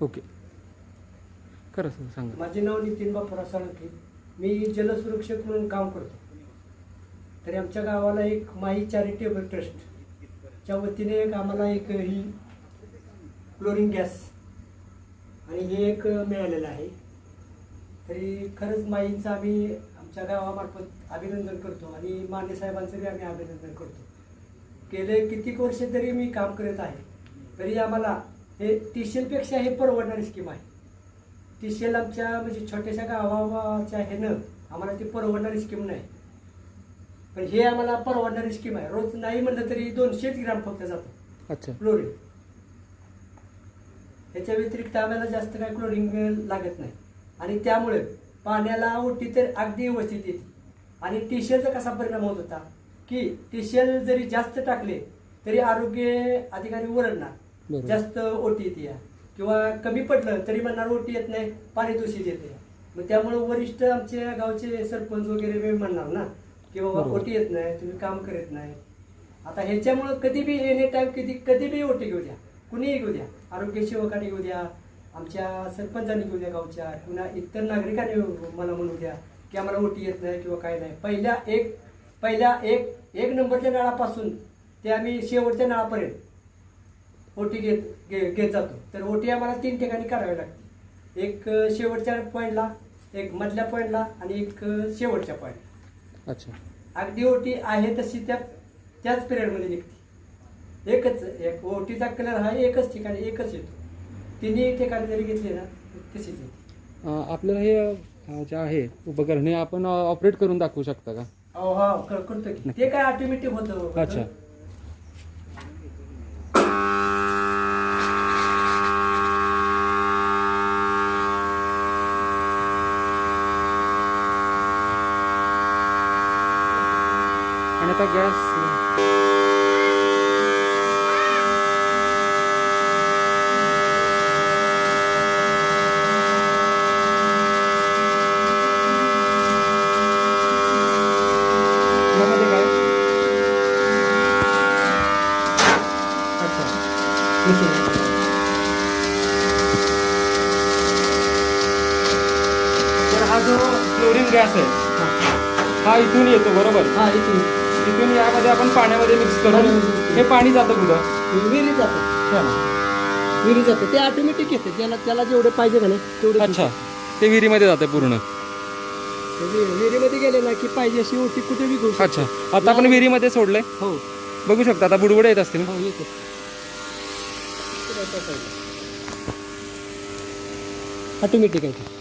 Okay. खरं sir सांगा. माझे नाव नितीन बापूराव साळुंखे. मी जलसुरक्षक म्हणून काम करतो. तरी आमच्या गावाला एक माई चॅरिटेबल ट्रस्टच्या वतीने एक आम्हाला एक ही क्लोरीन गॅस आणि हे एक मिळालेलं आहे. तरी खरंच माईंचं आम्ही आमच्या गावामार्फत अभिनंदन करतो आणि माने साहेबांचं बी आम्ही अभिनंदन करतो. गेले कितीक वर्ष तरी मी काम करत आहे. तरी आम्हाला हे टीशेलपेक्षा हे परवडणारी स्कीम आहे. टीसीएल आमच्या म्हणजे छोट्याशा गावाच्या ह्यानं आम्हाला ती परवडणारी स्कीम नाही. पण हे आम्हाला परवडणारी स्कीम आहे. रोज नाही म्हणलं तरी दोनशेच ग्राम फक्त जातो. अच्छा. क्लोरीन ह्याच्या व्यतिरिक्त आम्हाला जास्त काय क्लोरीन लागत नाही. आणि त्यामुळे पाण्याला ओटी तर अगदी व्यवस्थित येते. आणि टीशेलचा कसा परिणाम होत होता? की टीशेल जरी जास्त टाकले तरी आरोग्य अधिकारी ओरडणार. बरोबर. जास्त ओटी येते या. किंवा कमी पडलं तरी म्हणणार ओटी येत नाही पाणी दूषित येते मग त्यामुळे वरिष्ठ आमच्या गावचे सरपंच वगैरे बी म्हणणार ना की बाबा बरोबर. ओटी येत नाही तुम्ही काम करत नाही. आता ह्याच्यामुळं कधी बी एनी टाइम कधी कधी बी ओटी घेऊ द्या. कुणीही घेऊ द्या. आरोग्य सेवकाने घेऊ द्या आमच्या सरपंचांनी घेऊ द्या गावच्या पुन्हा इतर नागरिकांनी मला म्हणू द्या की आम्हाला ओटी येत नाही किंवा काय नाही. पहिल्या एक पहिल्या एक एक नंबरच्या नळापासून ते आम्ही शेवटच्या नळापर्यंत ओटी घेत घे- घेत जातो. तर ओटी आम्हाला तीन ठिकाणी करावी लागते. एक शेवटच्या पॉईंटला एक मधल्या पॉईंटला आणि एक शेवटच्या पॉईंटला अच्छा. अगदी ओटी आहे तशी त्या त्याच पिरियडमध्ये निघते. एकच एक ओटीचा कलर हा एकच ठिकाणी एकच येतो. तिन्ही ठिकाणी जरी घेतली ना तशीच येते. आपल्याला हे जे आहे उपकरण हे आपण ऑपरेट करून दाखवू शकता का? हो हा कर- करतो की. ते काय ऑटोमॅटिक होतं अच्छा. आणि आता गॅस यामध्ये काय अच्छा तर हा जो क्लोरीन गॅस आहे हा इथून येतो बरोबर हा इथे इथून यामध्ये आपण पाण्यामध्ये मिक्स करून. हे पाणी जातं कुठं विहिरीत जातं. विहिरीत जातं. ते ऑटोमॅटिक येते. त्याला त्याला जेवढे पाहिजे का नाही तेवढे अच्छा. ते विहिरीमध्ये जातं पूर्ण. ते वि- विहिरीमध्ये गेले ना की पाहिजे अशी ओटी कुठे बी घेऊ शकतो. अच्छा आता आपण विहिरीमध्ये सोडलंय? हो. बघू शकता. आता बुडबुडे येत असतील. हो येते. ऑटोमॅटिक आहे ते.